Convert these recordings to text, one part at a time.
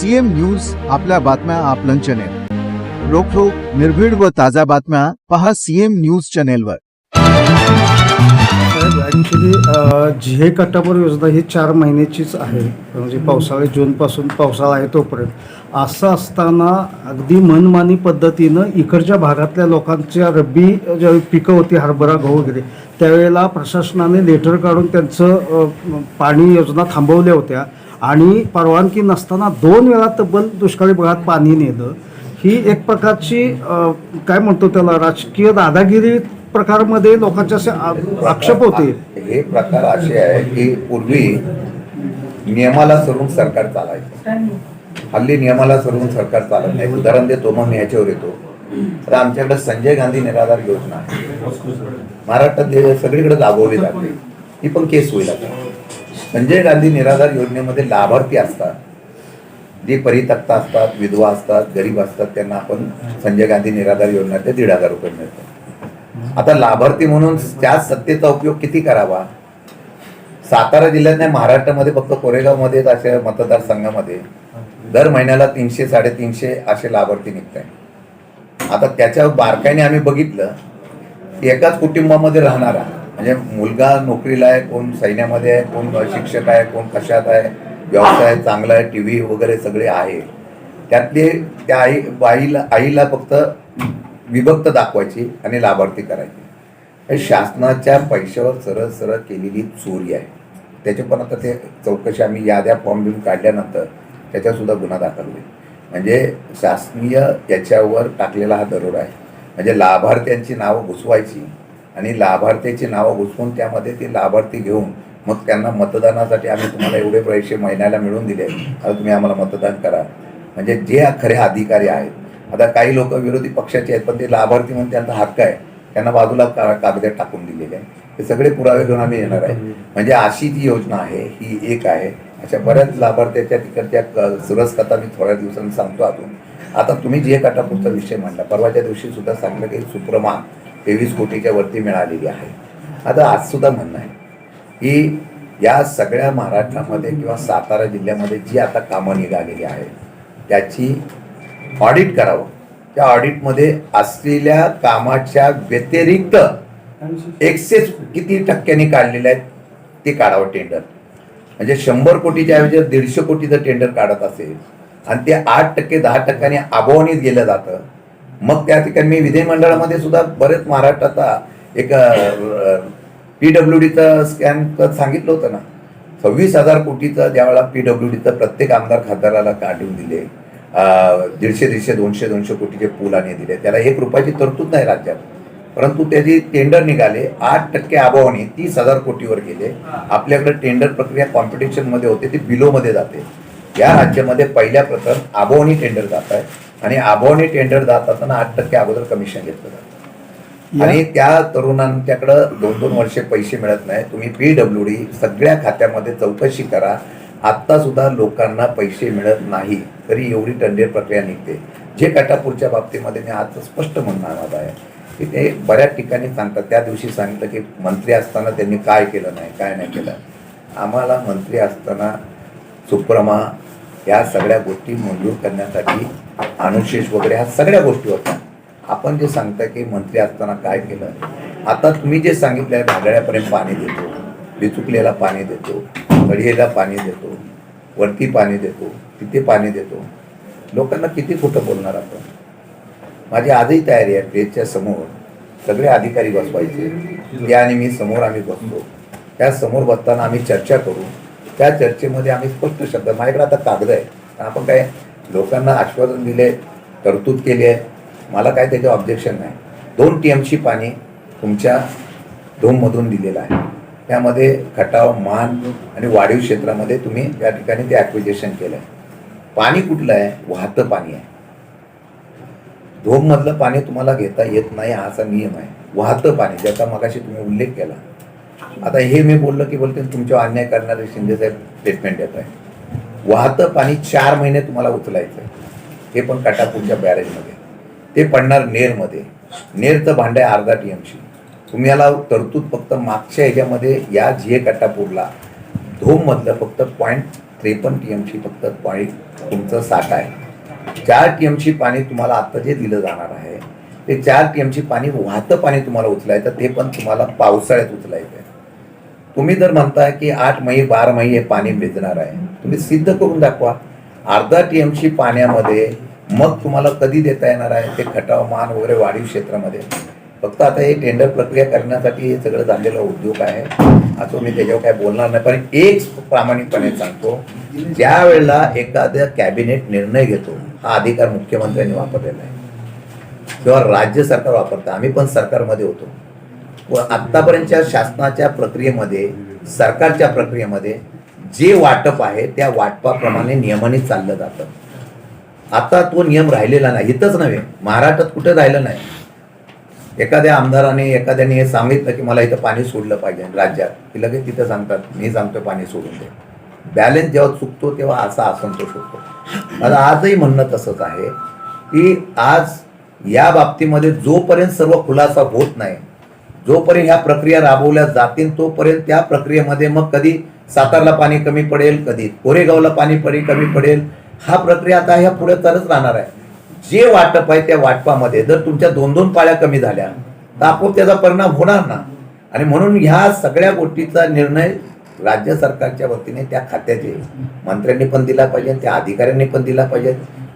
CM news आपल्या बातम्या आपलं चॅनेल रोखोक निर्भीड व ताज्या बातम्या पहा सीएम न्यूज चॅनेलवर ॲक्च्युली जी हे कट्टापूर योजना ही चार महिन्याचीच आहे. म्हणजे पावसाळी जूनपासून पावसाळा आहे तोपर्यंत. असं असताना अगदी मनमानी पद्धतीनं इकडच्या भागातल्या लोकांच्या रब्बी ज्या पिकं होती हरभरा गहू वगैरे त्यावेळेला प्रशासनाने लेटर काढून त्यांचं पाणी योजना थांबवल्या होत्या. आणि परवानगी नसताना दोन वेळा तब्बल दुष्काळी भागात पाणी नेलं ही एक प्रकारची काय म्हणतो त्याला राजकीय दादागिरी प्रकारमध्ये लोकांचे असे आक्षेप होते. हे प्रकार असे आहे की पूर्वी नियमाला सरून सरकार चालायचं. हल्ली नियमाला सरून सरकार चालत नाही. उदाहरण देतो मग मी याच्यावर येतो. तर आमच्याकडे संजय गांधी निराधार योजना महाराष्ट्रात सगळीकडे राबवली जाते. ही पण केस होईल आता. संजय गांधी निराधार योजनेमध्ये लाभार्थी असतात. जे परितक्ता असतात विधवा असतात गरीब असतात त्यांना आपण संजय गांधी निराधार योजना ते दीड हजार रुपये मिळतात. आता लाभार्थी म्हणून त्या सत्तेचा उपयोग किती करावा? सातारा जिल्ह्यात नाही महाराष्ट्रामध्ये फक्त कोरेगावमध्येच अशा मतदारसंघामध्ये. दर महिन्याला तीनशे साडेतीनशे असे लाभार्थी निघत आता त्याच्या बारकाईने आम्ही बघितलं की एकाच कुटुंबामध्ये राहणारा म्हणजे मुलगा नोकरीला आहे कोण सैन्यामध्ये आहे कोण शिक्षक आहे कोण कशात आहे व्यवसाय चांगला आहे टी व्ही वगैरे सगळे आहे. त्यातले त्या आई बाईला आईला फक्त विभक्त दाखवायची आणि लाभार्थी करायची. हे शासनाच्या पैशावर सरळ सरळ केलेली चोरी आहे. त्याचे पण आता ते चौकशी आम्ही याद्या फॉर्म बिम काढल्यानंतर त्याच्यासुद्धा गुन्हा दाखल होईल. म्हणजे शासनीय याच्यावर टाकलेला हा दरोडा आहे. म्हणजे लाभार्थ्यांची नावं घुसवायची आणि लाभार्थ्याची नावं घुसवून त्यामध्ये ते लाभार्थी घेऊन मग त्यांना मतदानासाठी आम्ही तुम्हाला एवढे पैसे महिन्याला मिळवून दिले आता तुम्ही आम्हाला मतदान करा. म्हणजे जे खरे अधिकारी आहेत. आता काही लोक विरोधी पक्षाचे आहेत पण ते लाभार्थी म्हणून त्यांचा हक्क आहे. त्यांना बाजूला का कागदात टाकून दिलेले आहे हे सगळे पुरावे घेऊन आम्ही येणार आहे. म्हणजे अशी जी योजना आहे ही एक आहे. अशा बऱ्याच लाभार्थ्याच्या तिकडच्या सुरस कथा मी थोड्या दिवसांनी सांगतो अजून आता तुम्ही जे कटापूरचा विषय मांडला परवाच्या दिवशी सुद्धा सांगलं की सुप्रमा तेवीस कोटीच्या वरती मिळालेली आहे. आता आज सुद्धा म्हणणं आहे की या सगळ्या महाराष्ट्रामध्ये किंवा सातारा जिल्ह्यामध्ये जी आता कामं निघालेली आहेत त्याची ऑडिट करावं. त्या ऑडिटमध्ये असलेल्या कामाच्या व्यतिरिक्त एक्सेस किती टक्क्यांनी काढलेले आहेत ते काढावं टेंडर म्हणजे शंभर कोटीच्या ऐवजी दीडशे कोटीचं टेंडर काढत असेल आणि ते आठ टक्के दहा टक्क्यांनी अभावनीत गेलं जातं मग त्या ठिकाणी मी विधिमंडळामध्ये सुद्धा बरेच महाराष्ट्राचा एक पी डब्ल्यू डीचं स्कॅन सांगितलं होतं ना? सव्वीस हजार कोटीचं ज्यावेळेला पी डब्ल्यू डीचं प्रत्येक आमदार खासदाराला काढून दिले दीडशे दीडशे दोनशे दोनशे कोटीचे पूल आणि दिले. त्याला एक रुपयाची तरतूद नाही राज्यात. परंतु त्याची टेंडर निघाले आठ टक्के अभावाने तीस हजार कोटीवर गेले. आपल्याकडे टेंडर प्रक्रिया कॉम्पिटिशनमध्ये होते ती बिलोमध्ये जाते. या राज्यामध्ये पहिल्या प्रथम आबोनी टेंडर जात आहे. आणि आबोनी टेंडर जात असताना आठ टक्के अगोदर कमिशन घेतलं जातं. आणि त्या तरुणांच्याकडं दोन दोन वर्षे पैसे मिळत नाही. तुम्ही पी डब्ल्यू डी सगळ्या खात्यामध्ये चौकशी करा. आत्ता सुद्धा लोकांना पैसे मिळत नाही. तरी एवढी टेंडर प्रक्रिया निघते. जे कटापूरच्या बाबतीमध्ये मी आज स्पष्ट म्हणणार माझं आहे की ते बऱ्याच ठिकाणी सांगतात. त्या दिवशी सांगितलं की मंत्री असताना त्यांनी काय केलं नाही काय नाही केलं. आम्हाला मंत्री असताना सुप्रमा या सगळ्या गोष्टी मंजूर करण्यासाठी अनुशेष वगैरे ह्या सगळ्या गोष्टी होत्या. आपण जे सांगता की मंत्री असताना काय केलं? आता तुम्ही जे सांगितलं आहे भागड्यापर्यंत पाणी देतो बिचुकलेला पाणी देतो कडियेला पाणी देतो वरती पाणी देतो तिथे पाणी देतो. लोकांना किती खोटं बोलणार आपण? माझी आजही तयारी आहे पेजच्या समोर सगळे अधिकारी बसवायचे. त्या आणि मी समोर आम्ही बसतो. त्या समोर बसताना आम्ही चर्चा करू. त्या चर्चेमध्ये आम्ही स्पष्ट शब्द माझ्याकडे आता कागद आहे पण आपण काय लोकांना आश्वासन दिले तरतूद केली आहे मला काय त्याचं ऑब्जेक्शन नाही. दोन टी एमची पाणी तुमच्या धूममधून दिलेलं आहे. त्यामध्ये खटाव मान आणि वाढीव क्षेत्रामध्ये तुम्ही त्या ठिकाणी ते ॲक्विजेशन केलं आहे पाणी कुठलं आहे? वाहतं पाणी आहे. धूममधलं पाणी तुम्हाला घेता येत नाही हा असा नियम आहे. वाहतं पाणी ज्याचा मगाशी तुम्ही उल्लेख केला. आता हे मी बोललो की बोलते तुमच्यावर अन्याय करणारे शिंदेसाहेब स्टेटमेंट देत आहे वाहतं पाणी चार महिने तुम्हाला उचलायचं आहे हे पण काटापूरच्या बॅरेजमध्ये. ते पडणार नेरमध्ये. नेरचं भांडं आहे अर्धा टी एमशी तुम्ही याला तरतूद फक्त मागच्या ह्याच्यामध्ये या झिए कटापूरला धोममधलं फक्त पॉईंट त्रेपन्न टी एमची फक्त पॉईंट तुमचं साठा आहे. चार टी एमची पाणी तुम्हाला आत्ता जे दिलं जाणार आहे ते चार टी एमची पाणी वाहतं पाणी तुम्हाला उचलायचं ते पण तुम्हाला पावसाळ्यात उचलायचं आहे तुम्ही जर म्हणताय की आठ मई बारा मई हे पाणी भिजणार आहे तुम्ही सिद्ध करून दाखवा. अर्धा टी एमची पाण्यामध्ये मग तुम्हाला कधी देता येणार आहे? ते खटाव मान वगैरे वाढीव क्षेत्रामध्ये. फक्त आता हे टेंडर प्रक्रिया करण्यासाठी हे सगळं झालेला उद्योग आहे. असं मी त्याच्यावर काय बोलणार नाही पण एक प्रामाणिकपणे सांगतो. ज्या वेळेला एखाद्या कॅबिनेट निर्णय घेतो हा अधिकार मुख्यमंत्र्यांनी वापरलेला आहे. किंवा राज्य सरकार वापरतं. आम्ही पण सरकारमध्ये होतो. व आत्तापर्यंतच्या शासनाच्या प्रक्रियेमध्ये सरकारच्या प्रक्रियेमध्ये जे वाटप आहे त्या वाटपाप्रमाणे नियमाने चाललं जातं. आता तो नियम राहिलेला नाही. इथंच नव्हे महाराष्ट्रात कुठं राहिलं नाही. एखाद्या आमदाराने एखाद्याने हे सांगितलं की मला इथं पाणी सोडलं पाहिजे राज्यात. की लगेच तिथं सांगतात मी सांगतो पाणी सोडून दे. बॅलन्स जेव्हा चुकतो तेव्हा असा असंतोष होतो. माझं आजही म्हणणं तसंच आहे की आज या बाबतीमध्ये जोपर्यंत सर्व खुलासा होत नाही जोपर्यंत ह्या प्रक्रिया राबवल्या जातील तोपर्यंत त्या प्रक्रियेमध्ये मग कधी सातारला पाणी कमी पडेल कधी कोरेगावला पाणी पडी कमी पडेल हा प्रक्रिया आता ह्या पुढे तरच राहणार आहे. जे वाटप आहे त्या वाटपामध्ये जर तुमच्या दोन दोन पाळ्या कमी झाल्या तर आपोआप त्याचा परिणाम होणार ना? आणि म्हणून ह्या सगळ्या गोष्टीचा निर्णय राज्य सरकारच्या वतीने त्या खात्याचे मंत्र्यांनी पण दिला पाहिजे त्या अधिकाऱ्यांनी पण दिला पाहिजे.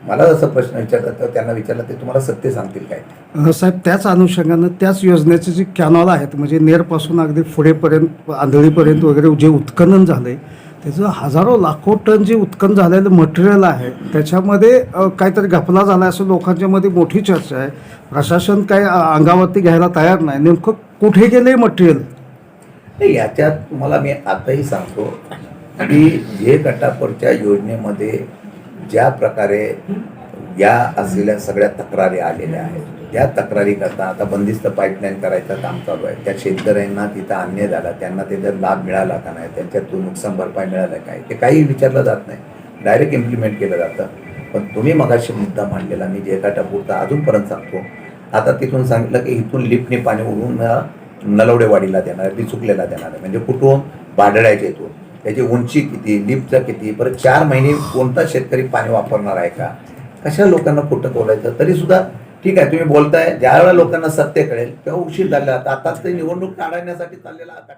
मला जसं प्रश्न विचारतात तर त्यांना विचारलं ते तुम्हाला सत्य सांगतील काय? साहेब त्याच अनुषंगानं त्याच योजनेचे जे कॅनॉल आहेत म्हणजे नेरपासून अगदी पुढेपर्यंत आंधळीपर्यंत वगैरे जे उत्खनन झालंय त्याचं हजारो लाखो टन जे उत्खनन झालेलं मटेरियल आहे त्याच्यामध्ये काहीतरी घपला झाला असं लोकांच्या मध्ये मोठी चर्चा आहे. प्रशासन काय अंगावरती घ्यायला तयार नाही. नेमकं कुठे गेले मटेरियल नाही, याच्यात तुम्हाला मी आताही सांगतो की जे कटापूरच्या योजनेमध्ये ज्या प्रकारे या असलेल्या सगळ्या तक्रारी आलेल्या आहेत त्या तक्रारी करता आता बंदिस्त पाईपलाईन करायचं काम चालू आहे. त्या शेतकऱ्यांना तिथं अन्याय झाला त्यांना तिथं लाभ मिळाला का नाही त्यांच्यातून नुकसान भरपाई मिळालं काय ते काही विचारलं जात नाही. डायरेक्ट इम्प्लिमेंट केलं जातं. पण तुम्ही मगाशी मुद्दा मांडलेला मी जे एका पुरता अजूनपर्यंत सांगतो. आता तिथून सांगितलं की इथून लिफ्टने पाणी उडून नलवडेवाडीला देणार आहे बिचुकलेला देणार आहे. म्हणजे कुठून? बाडळायच्या इथून. त्याची उंची किती लिफ्टचा किती परत चार महिने कोणता शेतकरी पाणी वापरणार आहे का? कशा लोकांना खोटं बोलायचं? तरी सुद्धा ठीक आहे तुम्ही बोलताय ज्यावेळेला लोकांना सत्य कळेल तेव्हा उशीर झाला. आता आताच ते निवडणूक काढण्यासाठी चाललेला आता